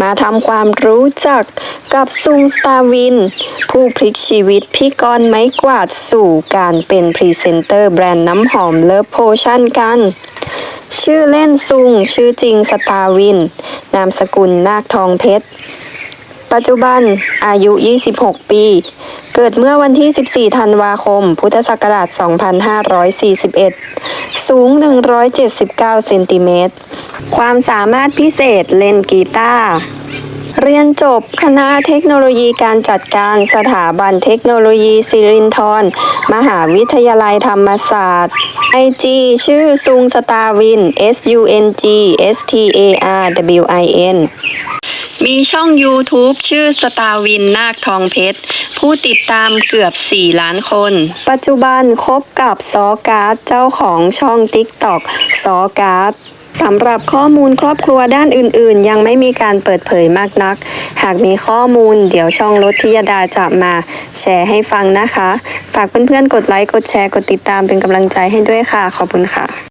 มาทำความรู้จักกับซุงสตาวิน ผู้พลิกชีวิตพี่กรณ์ไม้กวาดสู่การเป็นพรีเซนเตอร์แบรนด์น้ำหอมเลิฟโพชั่นกัน ชื่อเล่นซุง ชื่อจริงสตาวิน นามสกุลนาคทองเพชร ปัจจุบันอายุ 26 ปี เกิดเมื่อวันที่ 14 ธันวาคม พุทธศักราช 2541 สูง 179 เซนติเมตร ความสามารถพิเศษเล่นกีตาร์เรียนจบคณะเทคโนโลยีการจัดการสถาบันเทคโนโลยีสิรินธรมหาวิทยาลัยธรรมศาสตร์ IG ชื่อซุงสตาร์วิน S U N G S T A R W I N มีช่อง YouTube ชื่อสตาวินนาคทองเพชร ผู้ติดตามเกือบ 4 ล้านคน ปัจจุบันคบกับซอการ์ดเจ้าของช่อง TikTok ซอการ์ดสำหรับข้อมูลครอบครัวด้านอื่นๆ ยังไม่มีการเปิดเผยมากนัก หากมีข้อมูลเดี๋ยวช่องรถทิยดาจะมาแชร์ให้ฟังนะคะ ฝากเพื่อนๆ กดไลค์ กดแชร์ กดติดตามเป็นกำลังใจให้ด้วยค่ะ ขอบคุณค่ะ